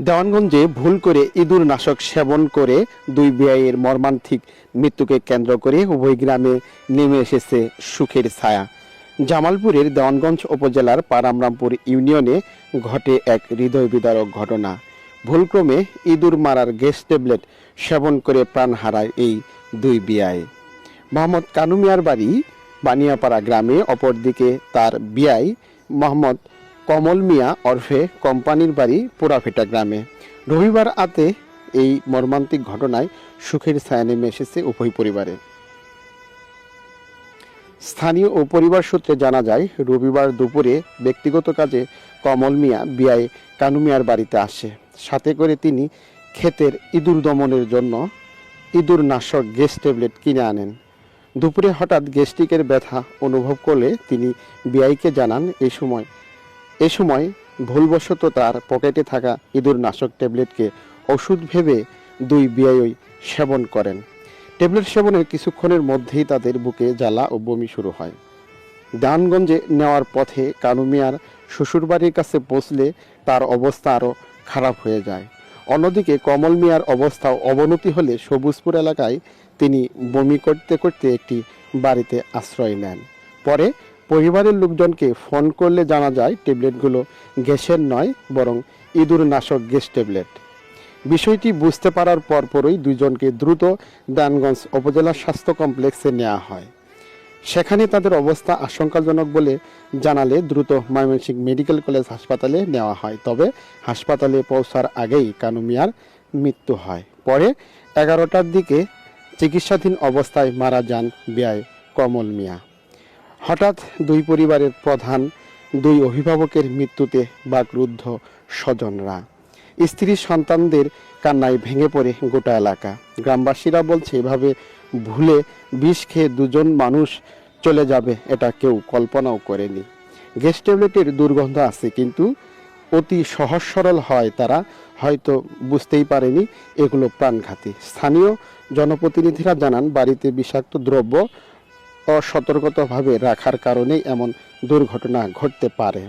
দেওয়ানগঞ্জে ভুল করে ইঁদুর নাশক সেবন করে দুই ব্যয়ের মর্মান্তিক মৃত্যুকে কেন্দ্র করে উভয় গ্রামে নেমে এসেছে সুখের ছায়া। জামালপুরের দেওয়ানগঞ্জ উপজেলার পারামরামপুর ইউনিয়নে ঘটে এক হৃদয় বিদারক ঘটনা। ভুলক্রমে ইঁদুর মারার গ্যাস ট্যাবলেট সেবন করে প্রাণ হারায় এই দুই বিয়ায় মোহাম্মদ কানুমিয়ার বাড়ি বানিয়াপাড়া গ্রামে অপরদিকে তার বিয়াই মোহাম্মদ কমল মিয়া অর্ফে কোম্পানির বাড়ি পোড়াফেটা গ্রামে। রবিবার আতে এই মর্মান্তিক ঘটনায় সুখের ছায়া নেমে এসেছে উভয় পরিবারে। স্থানীয় ও পরিবার সূত্রে জানা যায়, রবিবার দুপুরে ব্যক্তিগত কাজে কমল মিয়া বিয়াই কানু মিয়ার বাড়িতে আসে। সাথে করে তিনি ক্ষেতের ইঁদুর দমনের জন্য ইঁদুর নাশক গ্যাস ট্যাবলেট কিনে আনেন। দুপুরে হঠাৎ গ্যাস্ট্রিকের ব্যথা অনুভব করলে তিনি বিআইকে জানান, এই সময় এ সময় ভুলবশত তার পকেটে থাকা ইঁদুর নাশক ট্যাবলেটকে ওষুধ ভেবে দুই বিআই সেবন করেন। ট্যাবলেট সেবনের কিছুক্ষণের মধ্যেই তাদের বুকে জ্বালা ও বমি শুরু হয়। দানগঞ্জে নেওয়ার পথে কানুমিয়ার শ্বশুরবাড়ির কাছে পৌঁছলে তার অবস্থা আরও খারাপ হয়ে যায়। অন্যদিকে কমল মিয়ার অবস্থাও অবনতি হলে সবুজপুর এলাকায় তিনি বমি করতে করতে একটি বাড়িতে আশ্রয় নেন। পরে পরিবারের লোকজনকে ফোন করলে জানা যায় ট্যাবলেটগুলো গ্যাসের নয়, বরং ইঁদুর নাশক গ্যাস ট্যাবলেট। বিষয়টি বুঝতে পারার পরপরই দুজনকে দ্রুত দানগঞ্জ উপজেলা স্বাস্থ্য কমপ্লেক্সে নেওয়া হয়। সেখানে তাদের অবস্থা আশঙ্কাজনক বলে জানালে দ্রুত ময়মনসিংহ মেডিকেল কলেজ হাসপাতালে নেওয়া হয়। তবে হাসপাতালে পৌঁছার আগেই কানু মিয়ার মৃত্যু হয়। পরে এগারোটার দিকে চিকিৎসাধীন অবস্থায় মারা যান ব্যয় কমল মিয়া। হঠাৎ দুই পরিবারের প্রধান, দুই অভিভাবকের মৃত্যুতে বাকরুদ্ধ স্বজনরা। স্ত্রী সন্তানদের কান্নায় ভেঙে পড়ে গোটা এলাকা। গ্রামবাসীরা বলছে, এভাবে ভুলে বিষ খেয়ে দুজন মানুষ চলে যাবে, এটা কেউ কল্পনাও করেনি। গ্যাস ট্যাবলেটের দুর্গন্ধ আছে, কিন্তু অতি সহজ সরল হয় তারা হয়তো বুঝতেই পারেনি, এগুলো প্রাণঘাতী। স্থানীয় জনপ্রতিনিধিরা জানান, বাড়িতে বিষাক্ত দ্রব্য অসতর্কতাভাবে রাখার কারণেই এমন দুর্ঘটনা ঘটতে পারে।